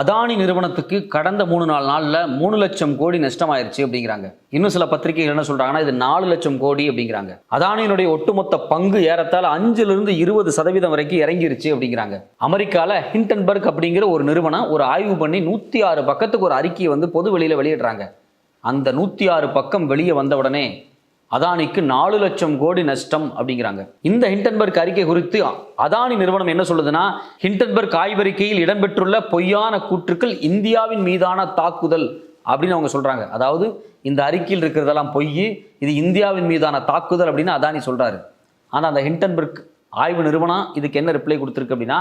அதானி நிறுவனத்துக்கு கடந்த மூணு நாலு நாளில் மூணு லட்சம் கோடி நஷ்டமாயிருச்சு அப்படிங்கிறாங்க. இன்னும் சில பத்திரிகைகள் என்ன சொல்றாங்கன்னா இது நாலு லட்சம் கோடி அப்படிங்கிறாங்க. அதானியினுடைய ஒட்டுமொத்த பங்கு ஏறத்தால் அஞ்சுல இருந்து இருபது சதவீதம் வரைக்கும் இறங்கிருச்சு அப்படிங்கிறாங்க. அமெரிக்கால ஹிண்டன்பர்க் அப்படிங்கிற ஒரு நிறுவனம் ஒரு ஆய்வு பண்ணி நூத்தி ஆறு பக்கத்துக்கு ஒரு அறிக்கையை வந்து பொது வெளியில வெளியிடுறாங்க. அந்த நூத்தி ஆறு பக்கம் வெளியே வந்த உடனே அதானிக்கு நாலு லட்சம் கோடி நஷ்டம் அப்படிங்கிறாங்க. இந்த ஹிண்டன்பர்க் அறிக்கை குறித்து அதானி நிறுவனம் என்ன சொல்லுதுன்னா ஹிண்டன்பர்க் ஆய்வறிக்கையில் இடம்பெற்றுள்ள பொய்யான கூற்றுக்கள் இந்தியாவின் மீதான தாக்குதல் அப்படின்னு அவங்க சொல்றாங்க. அதாவது இந்த அறிக்கையில் இருக்கிறதெல்லாம் பொய் இது இந்தியாவின் மீதான தாக்குதல் அப்படின்னு அதானி சொல்றாரு. ஆனால் அந்த ஹிண்டன்பர்க் ஆய்வு நிறுவனம் இதுக்கு என்ன ரிப்ளை கொடுத்துருக்கு அப்படின்னா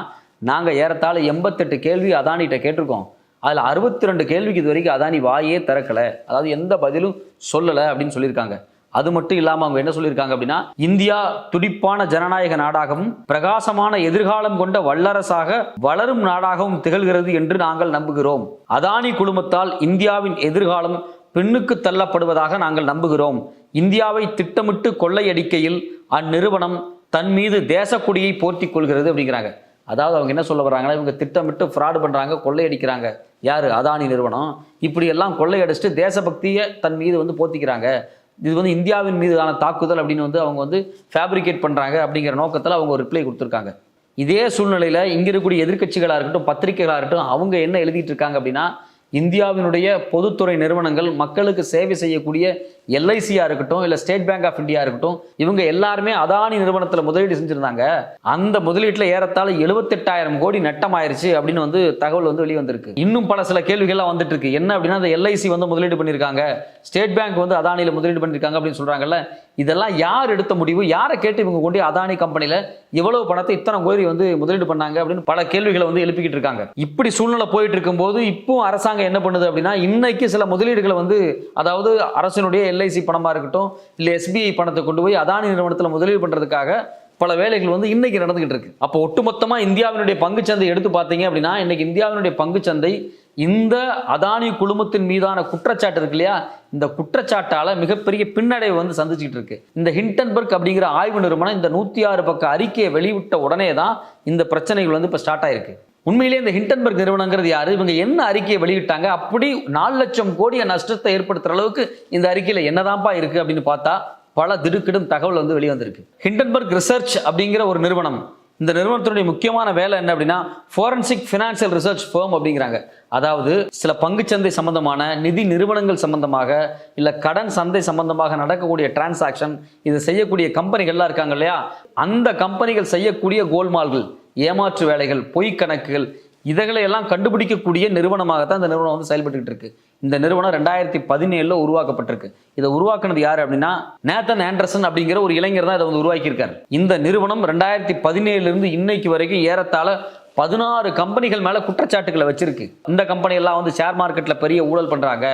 நாங்கள் ஏறத்தாழ எண்பத்தெட்டு கேள்வி அதானிகிட்ட கேட்டிருக்கோம். அதில் அறுபத்தி ரெண்டு கேள்விக்கு இது வரைக்கும் அதானி வாயே திறக்கலை. அதாவது எந்த பதிலும் சொல்லலை அப்படின்னு சொல்லியிருக்காங்க. அது மட்டும் இல்லாமல் அவங்க என்ன சொல்லியிருக்காங்க அப்படின்னா இந்தியா துடிப்பான ஜனநாயக நாடாகவும் பிரகாசமான எதிர்காலம் கொண்ட வல்லரசாக வளரும் நாடாகவும் திகழ்கிறது என்று நாங்கள் நம்புகிறோம். அதானி குழுமத்தால் இந்தியாவின் எதிர்காலம் பின்னுக்கு தள்ளப்படுவதாக நாங்கள் நம்புகிறோம். இந்தியாவை திட்டமிட்டு கொள்ளையடிக்கையில் அந்நிறுவனம் தன் மீது தேசக்கொடியை போர்த்தி கொள்கிறது அப்படிங்கிறாங்க. அதாவது அவங்க என்ன சொல்ல வர்றாங்கன்னா இவங்க திட்டமிட்டு ஃப்ராடு பண்ணுறாங்க கொள்ளையடிக்கிறாங்க. யார்? அதானி நிறுவனம். இப்படியெல்லாம் கொள்ளையடிச்சுட்டு கொள்ளையடிச்சிட்டு தேசபக்தியை தன் மீது வந்து போத்திக்கிறாங்க. இது வந்து இந்தியாவின் மீதான தாக்குதல் அப்படின்னு வந்து அவங்க வந்து ஃபேப்ரிகேட் பண்ணுறாங்க அப்படிங்கிற நோக்கத்தில் அவங்க ஒரு ரிப்ளை கொடுத்துருக்காங்க. இதே சூழ்நிலையில் இங்கே இருக்கக்கூடிய எதிர்க்கட்சிகளாக இருக்கட்டும் பத்திரிகைகளாக இருக்கட்டும் அவங்க என்ன எழுதிட்டு இருக்காங்க அப்படின்னா இந்தியாவினுடைய பொதுத்துறை நிறுவனங்கள் மக்களுக்கு சேவை செய்யக்கூடிய எல்ஐசியாக இருக்கட்டும் இல்லை ஸ்டேட் பேங்க் ஆஃப் இந்தியா இருக்கட்டும் இவங்க எல்லாருமே அதானி நிறுவனத்தில் முதலீடு செஞ்சுருந்தாங்க. அந்த முதலீட்டில் ஏறத்தாழ எழுபத்தெட்டாயிரம் கோடி நட்டமாயிருச்சு அப்படின்னு வந்து தகவல் வந்து வெளிவந்திருக்கு. இன்னும் பல சில கேள்விகள்லாம் வந்துட்டு இருக்கு. என்ன அப்படின்னா அந்த எல்ஐசி வந்து முதலீடு பண்ணியிருக்காங்க ஸ்டேட் பேங்க் வந்து அதானியில் முதலீடு பண்ணியிருக்காங்க அப்படின்னு சொல்கிறாங்கல்ல இதெல்லாம் யார் எடுத்த முடிவு? யாரை கேட்டு இவங்க கொண்டு அதானி கம்பெனியில் எவ்வளவு பணத்தை இத்தனை கோரி வந்து முதலீடு பண்ணாங்க அப்படின்னு பல கேள்விகளை வந்து எழுப்பிக்கிட்டு இருக்காங்க. இப்படி சூழ்நிலை போயிட்டு இருக்கும்போது இப்போ அரசாங்கம் என்ன பண்ணுது அப்படின்னா இன்னைக்கு சில முதலீடுகளை வந்து அதாவது அரசினுடைய எல்ஐசி பணமா இருக்கட்டும் இல்லை எஸ்பிஐ பணத்தை கொண்டு போய் அதானி நிறுவனத்தில் முதலீடு பண்றதுக்காக பல வேலைகள் வந்து இன்னைக்கு நடந்துகிட்டு இருக்கு. அப்போ ஒட்டுமொத்தமா இந்தியாவினுடைய பங்குச்சந்தை எடுத்து பார்த்தீங்க அப்படின்னா இன்னைக்கு இந்தியாவினுடைய பங்குச்சந்தை இந்த அதானி குழுமத்தின் மீதான குற்றச்சாட்டு இருக்கு இல்லையா? இந்த குற்றச்சாட்டால மிகப்பெரிய பின்னடைவை வந்து சந்திச்சுட்டு இருக்கு. இந்த ஹிண்டன்பர்க் அப்படிங்கிற ஆய்வு நிறுவனம் இந்த நூத்தி ஆறு பக்க அறிக்கையை வெளிவிட்ட உடனே தான் இந்த பிரச்சனைகள் வந்து இப்போ ஸ்டார்ட் ஆயிருக்கு. உண்மையிலேயே இந்த ஹிண்டன்பர்க் நிறுவனங்கிறது யாரு? இவங்க என்ன அறிக்கையை வெளியிட்டாங்க? அப்படி நாலு லட்சம் கோடிய நஷ்டத்தை ஏற்படுத்துற அளவுக்கு இந்த அறிக்கையில என்னதான்ப்பா இருக்கு அப்படின்னு பார்த்தா பல திடுக்கிடும் தகவல் வந்து வெளிவந்திருக்கு. ஹிண்டன்பர்க் ரிசர்ச் அப்படிங்கிற ஒரு நிறுவனம் இந்த நிறுவனத்தினுடைய முக்கியமான வேலை என்ன அப்படின்னா ஃபோரன்சிக் ஃபினான்சியல் ரிசர்ச் ஃபேம் அப்படிங்கிறாங்க. அதாவது சில பங்குச்சந்தை சம்பந்தமான நிதி நிறுவனங்கள் சம்பந்தமாக இல்லை கடன் சந்தை சம்பந்தமாக நடக்கக்கூடிய டிரான்சாக்ஷன் இது செய்யக்கூடிய கம்பெனிகள்லாம் இருக்காங்க இல்லையா? அந்த கம்பெனிகள் செய்யக்கூடிய கோல்மால்கள் ஏமாற்று வேலைகள் பொய் கணக்குகள் இதைகளை எல்லாம் கண்டுபிடிக்கக்கூடிய நிறுவனமாகத்தான் இந்த நிறுவனம் வந்து செயல்பட்டுக்கிட்டு இருக்கு. இந்த நிறுவனம் ரெண்டாயிரத்தி பதினேழுல உருவாக்கப்பட்டிருக்கு. இதை உருவாக்குனது யார் அப்படின்னா நேத்தன் ஆண்டர்சன் அப்படிங்கிற ஒரு இளைஞர் தான் இதை வந்து உருவாக்கியிருக்காரு. இந்த நிறுவனம் ரெண்டாயிரத்தி பதினேழுல இருந்து இன்னைக்கு வரைக்கும் ஏறத்தாழ பதினாறு கம்பெனிகள் மேல குற்றச்சாட்டுகளை வச்சிருக்கு. இந்த கம்பெனி எல்லாம் வந்து ஷேர் மார்க்கெட்ல பெரிய ஊழல் பண்றாங்க.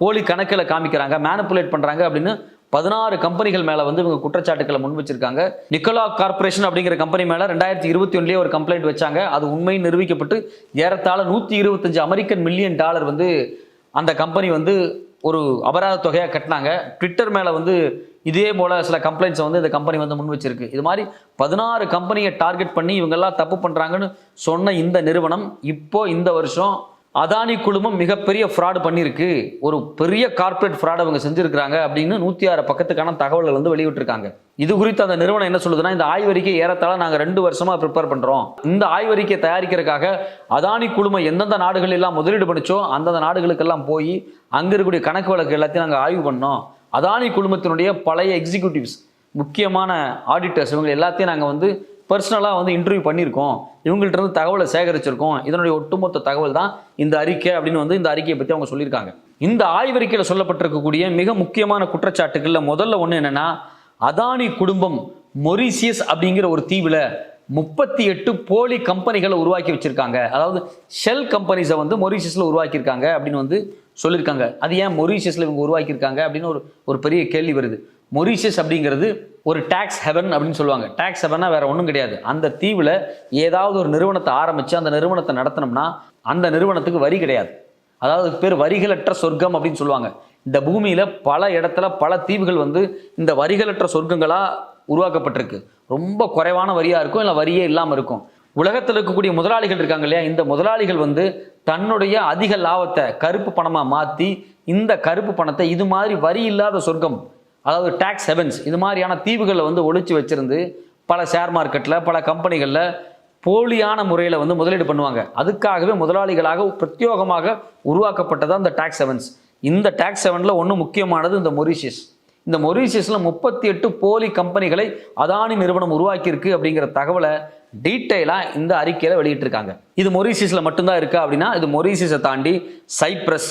போலி கணக்கில் காமிக்கிறாங்க மேனிப்புலேட் பண்ணுறாங்க அப்படின்னு பதினாறு கம்பெனிகள் மேல வந்து இவங்க குற்றச்சாட்டுகளை முன் வச்சிருக்காங்க நிக்கோலா கார்பரேஷன் அப்படிங்கிற கம்பெனி மேல ரெண்டாயிரத்தி இருபத்தி ஒன்றுலேயே ஒரு கம்ப்ளைண்ட் வச்சாங்க. அது உண்மை நிரூபிக்கப்பட்டு ஏறத்தாழ நூத்தி இருபத்தஞ்சு அமெரிக்கன் மில்லியன் டாலர் வந்து அந்த கம்பெனி வந்து ஒரு அபராத தொகையாக கட்டினாங்க. ட்விட்டர் மேலே வந்து இதே போல சில கம்ப்ளைண்ட்ஸை வந்து இந்த கம்பெனி வந்து முன் வச்சிருக்கு இது மாதிரி பதினாறு கம்பெனியை டார்கெட் பண்ணி இவங்கெல்லாம் தப்பு பண்ணுறாங்கன்னு சொன்ன இந்த நிறுவனம் இப்போ இந்த வருஷம் அதானி குழுமம் மிகப்பெரிய ஃப்ராடு பண்ணியிருக்கு. ஒரு பெரிய கார்ப்பரேட் ஃப்ராடு அவங்க செஞ்சுருக்கிறாங்க அப்படின்னு நூற்றி ஆறு பக்கத்துக்கான தகவல்கள் வந்து வெளியிட்டிருக்காங்க. இது குறித்து அந்த நிறுவனம் என்ன சொல்லுதுன்னா இந்த ஆய்வறிக்கை ஏறத்தாழ நாங்கள் ரெண்டு வருஷமாக ப்ரிப்பேர் பண்ணுறோம் இந்த ஆய்வறிக்கையை தயாரிக்கிறதுக்காக அதானி குழுமம் எந்தெந்த நாடுகள் எல்லாம் முதலீடு பண்ணிச்சோ அந்தந்த நாடுகளுக்கெல்லாம் போய் அங்கே இருக்கக்கூடிய கணக்கு வழக்கு எல்லாத்தையும் நாங்கள் ஆய்வு பண்ணோம். அதானி குழுமத்தினுடைய பழைய எக்ஸிக்யூட்டிவ்ஸ் முக்கியமான ஆடிட்டர்ஸ் இவங்க எல்லாத்தையும் நாங்கள் வந்து பர்சனலாக வந்து இன்டர்வியூ பண்ணியிருக்கோம். இவங்கள்ட்ட இருந்து தகவலை சேகரிச்சிருக்கோம். இதனுடைய ஒட்டுமொத்த தகவல் தான் இந்த அறிக்கை அப்படின்னு வந்து இந்த அறிக்கையை பற்றி அவங்க சொல்லியிருக்காங்க. இந்த ஆய்வறிக்கையில் சொல்லப்பட்டிருக்கக்கூடிய மிக முக்கியமான குற்றச்சாட்டுகளில் முதல்ல ஒன்று என்னென்னா அதானி குடும்பம் மொரிசியஸ் அப்படிங்கிற ஒரு தீவில் முப்பத்தி எட்டு போலி கம்பெனிகளை உருவாக்கி வச்சிருக்காங்க. அதாவது ஷெல் கம்பெனிஸை வந்து மொரிஷியஸில் உருவாக்கியிருக்காங்க அப்படின்னு வந்து சொல்லியிருக்காங்க. அது ஏன் மொரிஷியஸில் இவங்க உருவாக்கியிருக்காங்க அப்படின்னு ஒரு ஒரு பெரிய கேள்வி வருது. மொரிஷியஸ் அப்படிங்கிறது ஒரு டேக்ஸ் ஹெவன் அப்படின்னு சொல்லுவாங்க. டேக்ஸ் ஹெவனா வேற ஒன்றும் கிடையாது. அந்த தீவில் ஏதாவது ஒரு நிறுவனத்தை ஆரம்பித்து அந்த நிறுவனத்தை நடத்தினோம்னா அந்த நிறுவனத்துக்கு வரி கிடையாது. அதாவது பேர் வரிகளற்ற சொர்க்கம் அப்படின்னு சொல்லுவாங்க. இந்த பூமியில் பல இடத்துல பல தீவுகள் வந்து இந்த வரிகளற்ற சொர்க்கங்களாக உருவாக்கப்பட்டிருக்கு. ரொம்ப குறைவான வரியாக இருக்கும் இல்லை வரியே இல்லாமல் இருக்கும். உலகத்தில் இருக்கக்கூடிய முதலாளிகள் இருக்காங்க இல்லையா? இந்த முதலாளிகள் வந்து தன்னுடைய அதிக லாபத்தை கருப்பு பணமாக மாற்றி இந்த கருப்பு பணத்தை இது மாதிரி வரி இல்லாத சொர்க்கம் அதாவது டேக்ஸ் ஹெவன்ஸ் இது மாதிரியான தீவுகளில் வந்து ஒழிச்சு வச்சிருந்து பல ஷேர் மார்க்கெட்டில் பல கம்பெனிகளில் போலியான முறையில் வந்து முதலீடு பண்ணுவாங்க. அதுக்காகவே முதலாளிகளாக பிரத்யோகமாக உருவாக்கப்பட்டதான் இந்த டேக்ஸ் ஹெவன்ஸ் இந்த டேக்ஸ் செவனில் ஒன்று முக்கியமானது இந்த மொரிஷியஸ் இந்த மொரிஷியஸில் முப்பத்தி எட்டு போலி கம்பெனிகளை அதானி நிறுவனம் உருவாக்கியிருக்கு அப்படிங்கிற தகவலை டீட்டெயிலாக இந்த அறிக்கையில் வெளியிட்டிருக்காங்க. இது மொரிஷியஸில் மட்டும்தான் இருக்கா அப்படின்னா இது மொரிஷியஸை தாண்டி சைப்ரஸ்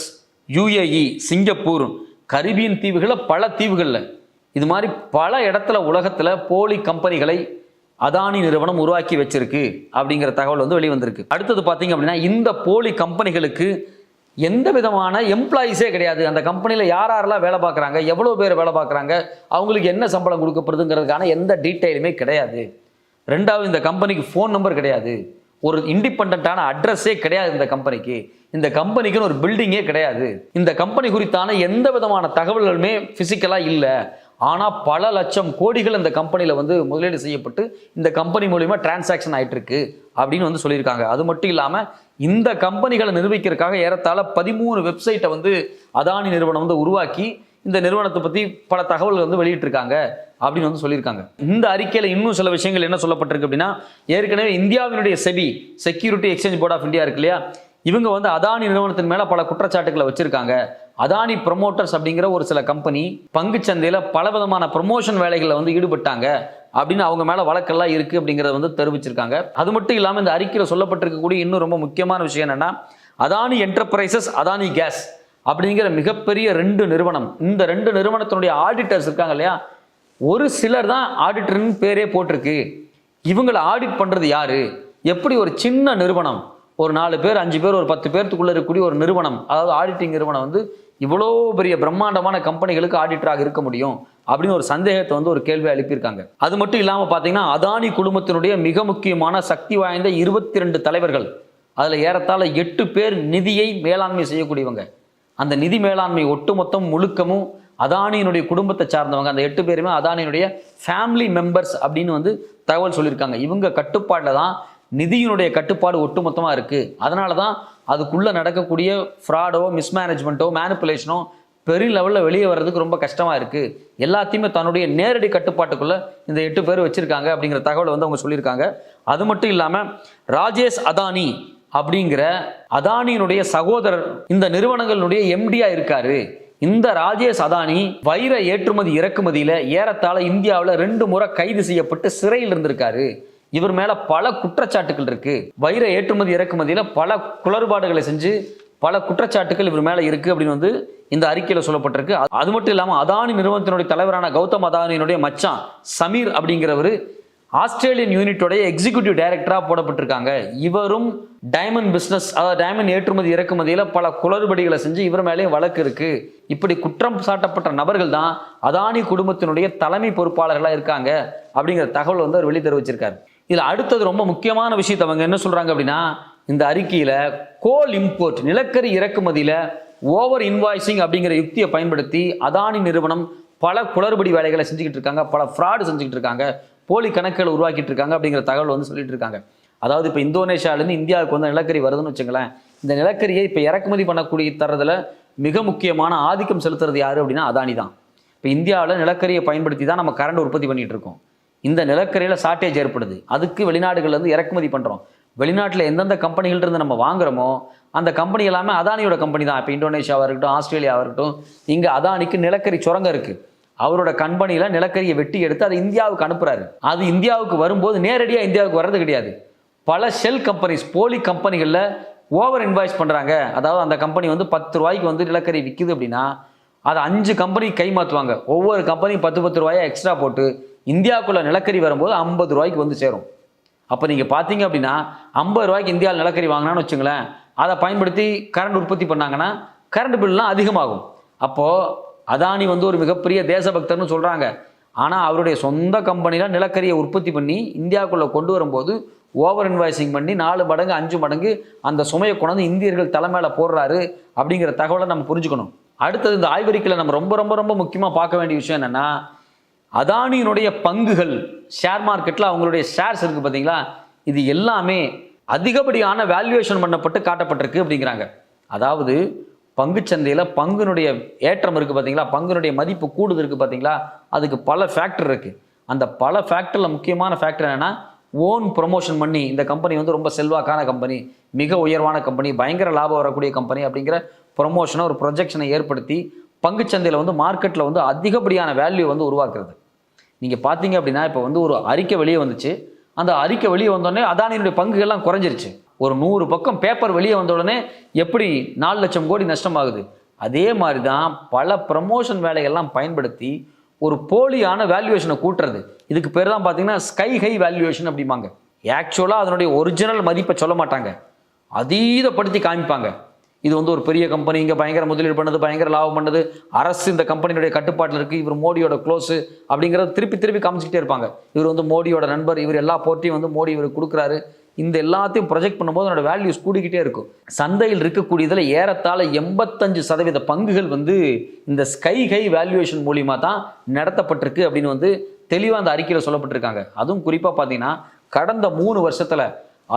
யுஏஇ சிங்கப்பூர் கரிபியன் தீவுகளில் பல தீவுகளில். இது மாதிரி பல இடத்துல உலகத்தில் போலி கம்பெனிகளை அதானி நிறுவனம் உருவாக்கி வச்சிருக்கு அப்படிங்கிற தகவல் வந்து வெளிவந்திருக்கு. அடுத்தது பார்த்தீங்க அப்படின்னா இந்த போலி கம்பெனிகளுக்கு எந்த விதமான எம்ப்ளாயிஸே கிடையாது. அந்த கம்பெனியில் யார் யாரெல்லாம் வேலை பார்க்குறாங்க எவ்வளோ பேர் வேலை பார்க்குறாங்க அவங்களுக்கு என்ன சம்பளம் கொடுக்கப்படுதுங்கிறதுக்கான எந்த டீட்டெயிலுமே கிடையாது. ரெண்டாவது இந்த கம்பெனிக்கு ஃபோன் நம்பர் கிடையாது. ஒரு இண்டிபெண்ட்டான அட்ரஸே கிடையாது இந்த கம்பெனிக்கு இந்த கம்பெனிக்குன்னு ஒரு பில்டிங்கே கிடையாது. இந்த கம்பெனி குறித்தான எந்த விதமான தகவல்களுமே ஃபிசிக்கலாக இல்லை. ஆனால் பல லட்சம் கோடிகள் இந்த கம்பெனியில் வந்து முதலீடு செய்யப்பட்டு இந்த கம்பெனி மூலிமா டிரான்சாக்ஷன் ஆயிட்டு இருக்கு அப்படின்னு வந்து சொல்லியிருக்காங்க. அது மட்டும் இல்லாமல் இந்த கம்பெனிகளை நிர்வகிக்கிறதுக்காக ஏறத்தாழ பதிமூணு வெப்சைட்டை வந்து அதானி நிறுவனம் வந்து உருவாக்கி இந்த நிறுவனத்தை பற்றி பல தகவல்கள் வந்து வெளியிட்டிருக்காங்க அப்படின்னு வந்து சொல்லியிருக்காங்க. இந்த அறிக்கையில் இன்னும் சில விஷயங்கள் என்ன சொல்லப்பட்டிருக்கு அப்படின்னா ஏற்கனவே இந்தியாவினுடைய SEBI security exchange board of India இருக்கு இல்லையா? இவங்க வந்து அதானி நிறுவனத்தின் மேலே பல குற்றச்சாட்டுகளை வச்சிருக்காங்க. அதானி ப்ரொமோட்டர்ஸ் அப்படிங்கிற ஒரு சில கம்பெனி பங்குச்சந்தையில் பல விதமான ப்ரொமோஷன் வேலைகளில் வந்து ஈடுபட்டாங்க. அப்படின்னு அவங்க மேலே வழக்கெல்லாம் இருக்குது அப்படிங்கிறத வந்து தெரிவிச்சிருக்காங்க. அது மட்டும் இல்லாமல் இந்த அறிக்கையில் சொல்லப்பட்டிருக்கக்கூடிய இன்னும் ரொம்ப முக்கியமான விஷயம் என்னன்னா அதானி என்டர்பிரைசஸ் அதானி கேஸ் அப்படிங்கிற மிகப்பெரிய ரெண்டு நிறுவனம். இந்த ரெண்டு நிறுவனத்தினுடைய ஆடிட்டர்ஸ் இருக்காங்க இல்லையா? ஒரு சிலர் தான் ஆடிட்டர்னு பேரே போட்டிருக்கு. இவங்களை ஆடிட் பண்ணுறது யாரு? எப்படி ஒரு சின்ன நிறுவனம் ஒரு நாலு பேர் அஞ்சு பேர் ஒரு பத்து பேர்த்துக்குள்ள இருக்கக்கூடிய ஒரு நிறுவனம். அதாவது ஆடிட்டிங் நிறுவனம் வந்து இவ்வளோ பெரிய பிரம்மாண்டமான கம்பெனிகளுக்கு ஆடிட்டராக இருக்க முடியும் அப்படின்னு ஒரு சந்தேகத்தை வந்து ஒரு கேள்வி எழுப்பியிருக்காங்க. அது மட்டும் இல்லாமல் பார்த்தீங்கன்னா அதானி குழுமத்தினுடைய மிக முக்கியமான சக்தி வாய்ந்த இருபத்தி ரெண்டு தலைவர்கள். அதில் ஏறத்தாழ எட்டு பேர் நிதியை மேலாண்மை செய்யக்கூடியவங்க. அந்த நிதி மேலாண்மை ஒட்டுமொத்தம் முழுக்கமும் அதானியினுடைய குடும்பத்தை சார்ந்தவங்க. அந்த எட்டு பேருமே அதானியினுடைய ஃபேமிலி மெம்பர்ஸ் அப்படின்னு வந்து தகவல் சொல்லியிருக்காங்க. இவங்க கட்டுப்பாட்டில் தான் நிதியினுடைய கட்டுப்பாடு ஒட்டுமொத்தமாக இருக்குது அதனால தான் அதுக்குள்ளே நடக்கக்கூடிய ஃப்ராடோ மிஸ்மேனேஜ்மெண்ட்டோ மேனிப்புலேஷனோ பெரிய லெவலில் வெளியே வர்றதுக்கு ரொம்ப கஷ்டமாக இருக்குது எல்லாத்தையுமே தன்னுடைய நேரடி கட்டுப்பாட்டுக்குள்ளே இந்த எட்டு பேர் வச்சுருக்காங்க அப்படிங்கிற தகவலை வந்து அவங்க சொல்லியிருக்காங்க. அது மட்டும் இல்லாமல் ராஜேஷ் அதானி அப்படிங்கிற அதானியினுடைய சகோதரர் இந்த நிறுவனங்களுடைய எம்டியா இருக்காரு. இந்த ராஜேஷ் அதானி வைர ஏற்றுமதி இறக்குமதியில் ஏறத்தாழ இந்தியாவில் ரெண்டு முறை கைது செய்யப்பட்டு சிறையில் இருந்திருக்காரு. இவர் மேல பல குற்றச்சாட்டுகள் இருக்கு. வைர ஏற்றுமதி இறக்குமதியில பல குளறுபாடுகளை செஞ்சு பல குற்றச்சாட்டுகள் இவர் மேல இருக்கு அப்படின்னு வந்து இந்த அறிக்கையில சொல்லப்பட்டிருக்கு. அது- அது மட்டும் இல்லாம அதானி நிறுவனத்தினுடைய தலைவரான கௌதம் அதானியினுடைய மச்சான் சமீர் அப்படிங்கிறவர் ஆஸ்திரேலியன் யூனிட்டோடைய எக்ஸிகியூட்டிவ் டைரக்டரா போடப்பட்டிருக்காங்க. இவரும் டைமண்ட் பிசினஸ் அதாவது டைமண்ட் ஏற்றுமதி இறக்குமதியில பல குளறுபடிகளை செஞ்சு இவர் மேலேயும் வழக்கு இருக்கு. இப்படி குற்றம் சாட்டப்பட்ட நபர்கள் தான் அதானி குடும்பத்தினுடைய தலைமை பொறுப்பாளர்களா இருக்காங்க அப்படிங்கிற தகவல் வந்து அவர் வெளி தெரிவிச்சிருக்காரு. இதில் அடுத்தது ரொம்ப முக்கியமான விஷயத்தை அவங்க என்ன சொல்கிறாங்க அப்படின்னா இந்த அறிக்கையில் கோல் இம்போர்ட் நிலக்கரி இறக்குமதியில் ஓவர் இன்வாய்சிங் அப்படிங்கிற யுக்தியை பயன்படுத்தி அதானி நிறுவனம் பல குளறுபடி வேலைகளை செஞ்சுக்கிட்டு இருக்காங்க பல ஃப்ராடு செஞ்சுக்கிட்டு இருக்காங்க போலி கணக்குகளை உருவாக்கிட்டு இருக்காங்க அப்படிங்கிற தகவல் வந்து சொல்லிட்டு இருக்காங்க. அதாவது இப்போ இந்தோனேஷியாவிலேருந்து இந்தியாவுக்கு வந்து நிலக்கரி வருதுன்னு வச்சுங்களேன் இந்த நிலக்கரியை இப்போ இறக்குமதி பண்ணக்கூடிய தரதில் மிக முக்கியமான ஆதிக்கம் செலுத்துறது யாரு அப்படின்னா அதானி தான் இப்போ இந்தியாவில் நிலக்கரியை பயன்படுத்தி தான் நம்ம கரண்ட் உற்பத்தி பண்ணிகிட்டு இருக்கோம். இந்த நிலக்கரியில் ஷார்ட்டேஜ் ஏற்படுது. அதுக்கு வெளிநாடுகள்லேருந்து இறக்குமதி பண்ணுறோம் வெளிநாட்டில் எந்தெந்த கம்பெனிகள்ட்ட இருந்து நம்ம வாங்குறோமோ அந்த கம்பெனி எல்லாமே அதானியோட கம்பெனி தான். இப்போ இந்தோனேஷியாவாக இருக்கட்டும் ஆஸ்திரேலியாவாக இருக்கட்டும் இங்கே அதானிக்கு நிலக்கரி சுரங்கம் இருக்குது அவரோட கம்பெனியில் நிலக்கரியை வெட்டி எடுத்து அதை இந்தியாவுக்கு அனுப்புகிறாரு அது இந்தியாவுக்கு வரும்போது நேரடியாக இந்தியாவுக்கு வர்றது கிடையாது. பல ஷெல் கம்பெனிஸ் போலி கம்பெனிகளில் ஓவர் இன்வாய்ஸ் பண்ணுறாங்க அதாவது அந்த கம்பெனி வந்து பத்து ரூபாய்க்கு வந்து நிலக்கரி விற்கிது அப்படின்னா அதை அஞ்சு கம்பெனி கை மாற்றுவாங்க ஒவ்வொரு கம்பெனியும் பத்து பத்து ரூபாயா எக்ஸ்ட்ரா போட்டு இந்தியாவுக்குள்ள நிலக்கரி வரும்போது ஐம்பது ரூபாய்க்கு வந்து சேரும். அப்போ நீங்கள் பார்த்தீங்க அப்படின்னா ஐம்பது ரூபாய்க்கு இந்தியாவில் நிலக்கரி வாங்கினான்னு வச்சுங்களேன் அதை பயன்படுத்தி கரண்ட் உற்பத்தி பண்ணாங்கன்னா கரண்ட் பில்லாம் அதிகமாகும். அப்போது அதானி வந்து ஒரு மிகப்பெரிய தேசபக்தர்னு சொல்கிறாங்க ஆனால் அவருடைய சொந்த கம்பெனியில் நிலக்கரியை உற்பத்தி பண்ணி இந்தியாவுக்குள்ளே கொண்டு வரும்போது ஓவர் இன்வாய்சிங் பண்ணி நாலு மடங்கு அஞ்சு மடங்கு அந்த சுமையை கொண்டாந்து இந்தியர்கள் தலைமையில் போடுறாரு அப்படிங்கிற தகவலை நம்ம புரிஞ்சுக்கணும். அடுத்தது இந்த ஆய்வறிக்கையில் நம்ம ரொம்ப ரொம்ப ரொம்ப முக்கியமாக பார்க்க வேண்டிய விஷயம் என்னென்னா அதானியினுடைய பங்குகள் ஷேர் மார்க்கெட்டில் அவங்களுடைய ஷேர்ஸ் இருக்குது பார்த்தீங்களா இது எல்லாமே அதிகப்படியான வேல்யூவேஷன் பண்ணப்பட்டு காட்டப்பட்டிருக்கு அப்படிங்கிறாங்க. அதாவது பங்குச்சந்தையில் பங்குனுடைய ஏற்றம் இருக்குது பார்த்தீங்களா பங்குனுடைய மதிப்பு கூடுது இருக்குது பார்த்தீங்களா அதுக்கு பல ஃபேக்டர் இருக்குது அந்த பல ஃபேக்டரில் முக்கியமான ஃபேக்டர் என்னென்னா ஓன் ப்ரொமோஷன் பண்ணி இந்த கம்பெனி வந்து ரொம்ப செல்வாக்கான கம்பெனி மிக உயர்வான கம்பெனி பயங்கர லாபம் வரக்கூடிய கம்பெனி அப்படிங்கிற ப்ரொமோஷனை ஒரு ப்ரொஜெக்ஷனை ஏற்படுத்தி பங்குச்சந்தையில் வந்து மார்க்கெட்டில் வந்து அதிகப்படியான வேல்யூ வந்து உருவாக்குறது. நீங்கள் பார்த்தீங்க அப்படின்னா இப்போ வந்து ஒரு அறிக்கை வெளியே வந்துச்சு. அந்த அறிக்கை வெளியே வந்தோடனே அதானியினுடைய பங்குகள்லாம் குறைஞ்சிருச்சு. ஒரு நூறு பக்கம் பேப்பர் வெளியே வந்த உடனே எப்படி நாலு லட்சம் கோடி நஷ்டமாகுது? அதே மாதிரி தான் பல ப்ரமோஷன் வேலைகள்லாம் பயன்படுத்தி ஒரு போலியான வேல்யூவேஷனை கூட்டுறது. இதுக்கு பேர் தான் பார்த்தீங்கன்னா ஸ்கை ஹை வேல்யூவேஷன் அப்படிம்பாங்க. ஆக்சுவலாக அதனுடைய ஒரிஜினல் மதிப்பை சொல்ல மாட்டாங்க. அதீதப்படுத்தி காமிப்பாங்க. இது வந்து ஒரு பெரிய கம்பெனி இங்கே பயங்கர முதலீடு பண்ணுது பயங்கர லாபம் பண்ணுது. அரசு இந்த கம்பெனியுடைய கட்டுப்பாட்டில் இருக்குது இவர் மோடியோட க்ளோஸு அப்படிங்கிறத திருப்பி திருப்பி காமிச்சிக்கிட்டே இருப்பாங்க. இவர் வந்து மோடியோட நண்பர். இவர் எல்லா போர்ட்டையும் வந்து மோடி இவர் கொடுக்குறாரு. இந்த எல்லாத்தையும் ப்ரொஜெக்ட் பண்ணும்போது என்னோட வேல்யூஸ் கூடிக்கிட்டே இருக்கும். சந்தையில் இருக்கக்கூடியதில் ஏறத்தாழ எண்பத்தஞ்சு சதவீத பங்குகள் வந்து இந்த ஸ்கை ஹை வேல்யூவேஷன் மூலியமாக தான் நடத்தப்பட்டிருக்கு அப்படின்னு வந்து தெளிவாக அந்த அறிக்கையில் சொல்லப்பட்டிருக்காங்க. அதுவும் குறிப்பாக பார்த்தீங்கன்னா கடந்த மூணு வருஷத்தில்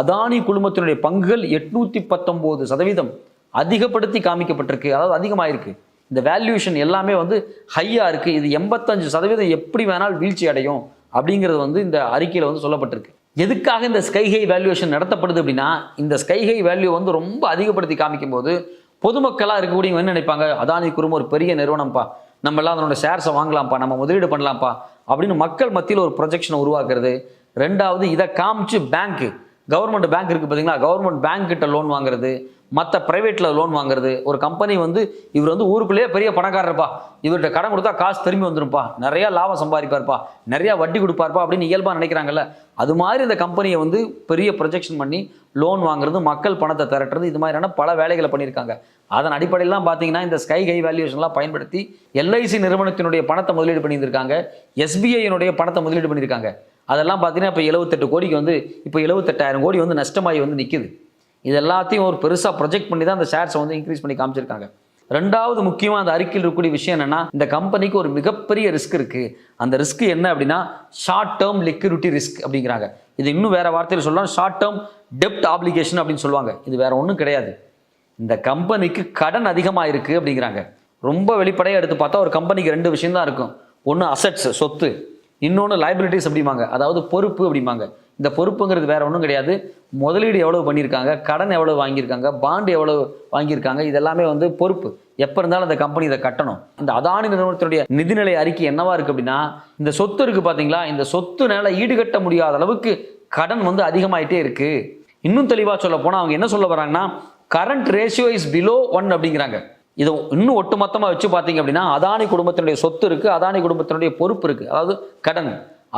அதானி குழுமத்தினுடைய பங்குகள் எட்நூற்றி பத்தொம்போது சதவீதம். அதிகப்படுத்தி காமிக்கப்பட்டிருக்கு. அதாவது அதிகமாயிருக்கு. இந்த வேல்யூஷன் எல்லாமே வந்து ஹையாக இருக்குது இது எண்பத்தஞ்சு சதவீதம் எப்படி வேணால் வீழ்ச்சி அடையும் அப்படிங்கிறது வந்து இந்த அறிக்கையில் வந்து சொல்லப்பட்டிருக்கு. எதுக்காக இந்த ஸ்கைஹை வேல்யூவேஷன் நடத்தப்படுது அப்படின்னா இந்த ஸ்கைஹை வேல்யூ வந்து ரொம்ப அதிகப்படுத்தி காமிக்கும் போது பொதுமக்களாக இருக்கக்கூடியவங்க என்ன நினைப்பாங்க? அதானி குறும் ஒரு பெரிய நிறுவனம்ப்பா. நம்ம எல்லாம் அதனோட ஷேர்ஸை வாங்கலாம்ப்பா. நம்ம முதலீடு பண்ணலாம்ப்பா. அப்படின்னு மக்கள் மத்தியில் ஒரு ப்ரொஜெக்ஷனை உருவாக்குறது. ரெண்டாவது இதை காமிச்சு பேங்க்கு கவர்மெண்ட் பேங்க் இருக்குது பார்த்தீங்களா கவர்மெண்ட் பேங்க் கிட்ட லோன் வாங்குறது மற்ற ப்ரைவேட்டில் லோன் வாங்குறது ஒரு கம்பெனி வந்து இவர் வந்து ஊருக்குள்ளேயே பெரிய பணக்காரர்ப்பா. இவர்கிட்ட கடன் கொடுத்தா காசு திரும்பி வந்துருப்பா நிறையா லாபம் சம்பாதிப்பார்ப்பா. நிறையா வட்டி கொடுப்பார்ப்பா அப்படின்னு இயல்பாக நினைக்கிறாங்கல்ல. அது மாதிரி இந்த கம்பெனியை வந்து பெரிய ப்ரொஜெக்ஷன் பண்ணி லோன் வாங்குறது மக்கள் பணத்தை திரட்டுறது இது மாதிரியான பல வேலைகளை பண்ணியிருக்காங்க. அதன் அடிப்படையிலாம் பார்த்தீங்கன்னா இந்த ஸ்கை கை வேல்யூஷன்லாம் பயன்படுத்தி எல்ஐசி நிறுவனத்தினுடைய பணத்தை முதலீடு பண்ணியிருக்காங்க எஸ்பிஐயினுடைய பணத்தை முதலீடு பண்ணியிருக்காங்க. அதெல்லாம் பார்த்தீங்கன்னா இப்போ எழுபத்தெட்டு கோடிக்கு வந்து இப்போ எழுபத்தெட்டாயிரம் கோடி வந்து நஷ்டமாகி வந்து நிற்குது இது எல்லாத்தையும் ஒரு பெருசாக ப்ரொஜெக்ட் பண்ணி தான் அந்த ஷேர்ஸை வந்து இன்க்ரீஸ் பண்ணி காமிச்சிருக்காங்க. ரெண்டாவது முக்கியமாக அந்த அறிக்கையில் இருக்கக்கூடிய விஷயம் என்னென்னா இந்த கம்பெனிக்கு ஒரு மிகப்பெரிய ரிஸ்க் இருக்குது அந்த ரிஸ்க் என்ன அப்படின்னா ஷார்ட் டேர்ம் லிக்விடிட்டி ரிஸ்க் அப்படிங்கிறாங்க. இது இன்னும் வேறு வார்த்தையில் சொல்லலாம் ஷார்ட் டேர்ம் டெப்ட் ஆப்ளிகேஷன் அப்படின்னு சொல்லுவாங்க. இது வேறு ஒன்றும் கிடையாது. இந்த கம்பெனிக்கு கடன் அதிகமாக இருக்குது அப்படிங்கிறாங்க. ரொம்ப வெளிப்படையாக எடுத்து பார்த்தா ஒரு கம்பெனிக்கு ரெண்டு விஷயம் தான் இருக்கும். ஒன்று அசட்ஸ் சொத்து. இன்னொன்று லைபிலிட்டிஸ் அப்படிம்பாங்க. அதாவது பொறுப்பு அப்படிம்பாங்க. இந்த பொறுப்புங்கிறது வேற ஒன்றும் கிடையாது. முதலீடு எவ்வளவு பண்ணியிருக்காங்க கடன் எவ்வளவு வாங்கியிருக்காங்க பாண்டு எவ்வளவு வாங்கியிருக்காங்க இதெல்லாமே வந்து பொறுப்பு. எப்போ இருந்தாலும் அந்த கம்பெனி இதை கட்டணும். இந்த அதானி நிறுவனத்தினுடைய நிதிநிலை அறிக்கை என்னவா இருக்கு அப்படின்னா இந்த சொத்து இருக்கு பார்த்தீங்களா இந்த சொத்துனால ஈடுகட்ட முடியாத அளவுக்கு கடன் வந்து அதிகமாயிட்டே இருக்கு. இன்னும் தெளிவாக சொல்ல போனால் அவங்க என்ன சொல்ல வராங்கன்னா current ratio is below one அப்படிங்கிறாங்க. இதை இன்னும் ஒட்டுமொத்தமாக வச்சு பார்த்தீங்க அப்படின்னா அதானி குடும்பத்தினுடைய சொத்து இருக்குது அதானி குடும்பத்தினுடைய பொறுப்பு இருக்குது அதாவது கடன்.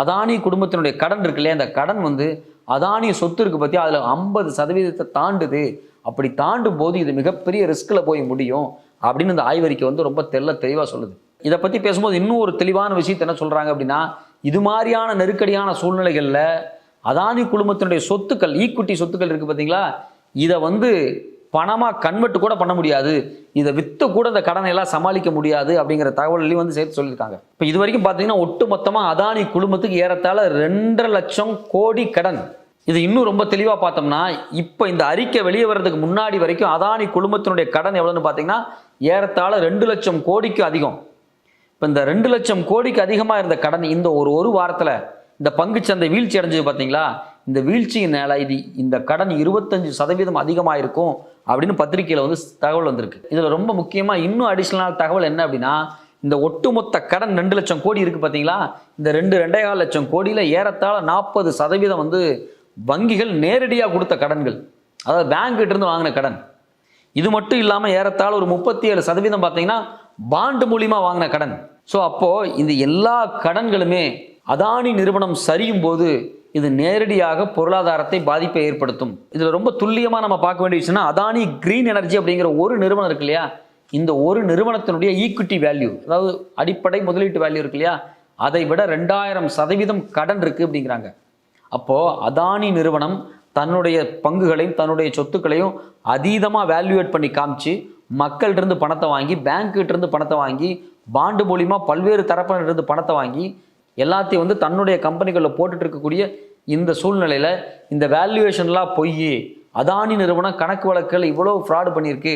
அதானி குடும்பத்தினுடைய கடன் இருக்கு இல்லையா? அந்த கடன் வந்து அதானி சொத்து இருக்கு பற்றி அதில் ஐம்பது சதவீதத்தை தாண்டுது. அப்படி தாண்டும் போது இது மிகப்பெரிய ரிஸ்கில் போய் முடியும் அப்படின்னு இந்த ஆய்வறிக்கை வந்து ரொம்ப தெள்ள தெளிவாக சொல்லுது. இதை பற்றி பேசும்போது இன்னும் ஒரு தெளிவான விஷயத்தை என்ன சொல்கிறாங்க அப்படின்னா இது மாதிரியான நெருக்கடியான சூழ்நிலைகளில் அதானி குழுமத்தினுடைய சொத்துக்கள் ஈக்குட்டி சொத்துக்கள் இருக்குது பார்த்தீங்களா இதை வந்து பணமாக கன்வெர்ட் கூட பண்ண முடியாது. இதை விற்று கூட இந்த கடனை எல்லாம் சமாளிக்க முடியாது அப்படிங்கிற தகவலையும் வந்து சேர்த்து சொல்லியிருக்காங்க. இப்போ இது வரைக்கும் பார்த்தீங்கன்னா ஒட்டு மொத்தமாக அதானி குழுமத்துக்கு ஏறத்தாழ ரெண்டரை லட்சம் கோடி கடன். இது இன்னும் ரொம்ப தெளிவாக பார்த்தோம்னா இப்போ இந்த அறிக்கை வெளியே வர்றதுக்கு முன்னாடி வரைக்கும் அதானி குழுமத்தினுடைய கடன் எவ்வளோன்னு பார்த்தீங்கன்னா ஏறத்தாழ ரெண்டு லட்சம் கோடிக்கு அதிகம். இப்போ இந்த ரெண்டு லட்சம் கோடிக்கு அதிகமாக இருந்த கடன் இந்த ஒரு ஒரு வாரத்தில் இந்த பங்குச்சந்தை வீழ்ச்சி அடைஞ்சது பார்த்தீங்களா? இந்த வீழ்ச்சியினால இது இந்த கடன் இருபத்தஞ்சு சதவீதம் அதிகமாக இருக்கும் அப்படின்னு பத்திரிக்கையில் வந்து தகவல் வந்திருக்கு. இதில் ரொம்ப முக்கியமாக இன்னும் அடிஷ்னலான தகவல் என்ன அப்படின்னா இந்த ஒட்டுமொத்த கடன் ரெண்டு லட்சம் கோடி இருக்குது பார்த்தீங்களா இந்த ரெண்டு ரெண்டே கால் லட்சம் கோடியில் ஏறத்தாழ நாற்பது சதவீதம் வந்து வங்கிகள் நேரடியாக கொடுத்த கடன்கள். அதாவது பேங்க்கிட்ட இருந்து வாங்கின கடன். இது மட்டும் இல்லாமல் ஏறத்தாழ ஒரு முப்பத்தி ஏழு சதவீதம் பார்த்தீங்கன்னா பாண்டு மூலியமாக வாங்கின கடன். ஸோ அப்போது இந்த எல்லா கடன்களுமே அதானி நிறுவனம் சரியும் போது இது நேரடியாக பொருளாதாரத்தை பாதிப்பை ஏற்படுத்தும். இதில் ரொம்ப துல்லியமாக நம்ம பார்க்க வேண்டிய விஷயம்னா அதானி கிரீன் எனர்ஜி அப்படிங்கிற ஒரு நிறுவனம் இருக்கு இல்லையா? இந்த ஒரு நிறுவனத்தினுடைய ஈக்விட்டி வேல்யூ அதாவது அடிப்படை முதலீட்டு வேல்யூ இருக்கு இல்லையா? அதை விட ரெண்டாயிரம் சதவீதம் கடன் இருக்குது அப்படிங்கிறாங்க. அப்போது அதானி நிறுவனம் தன்னுடைய பங்குகளையும் தன்னுடைய சொத்துக்களையும் அதீதமாக வேல்யூவேட் பண்ணி காமிச்சு மக்கள்கிட்ட இருந்து பணத்தை வாங்கி பேங்க்கிட்ட இருந்து பணத்தை வாங்கி பாண்டு மூலிமா பல்வேறு தரப்பினரிருந்து பணத்தை வாங்கி எல்லாத்தையும் வந்து தன்னுடைய கம்பெனிகளில் போட்டுட்டு இருக்கக்கூடிய இந்த சூழ்நிலையில் இந்த வேல்யூவேஷன்லாம் பொய் அதானி நிறுவனம் கணக்கு வழக்குகள் இவ்வளோ ஃப்ராடு பண்ணியிருக்கு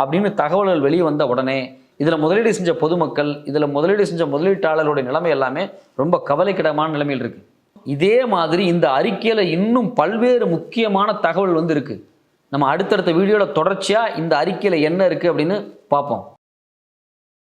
அப்படின்னு தகவல்கள் வெளியே வந்த உடனே இதில் முதலீடு செஞ்ச பொதுமக்கள் இதில் முதலீடு செஞ்ச முதலீட்டாளர்களுடைய நிலைமை எல்லாமே ரொம்ப கவலைக்கிடமான நிலைமையில் இருக்குது இதே மாதிரி இந்த அறிக்கையில் இன்னும் பல்வேறு முக்கியமான தகவல் வந்து இருக்குது நம்ம அடுத்தடுத்த வீடியோவில் தொடர்ச்சியாக இந்த அறிக்கையில் என்ன இருக்குது அப்படின்னு பார்ப்போம்.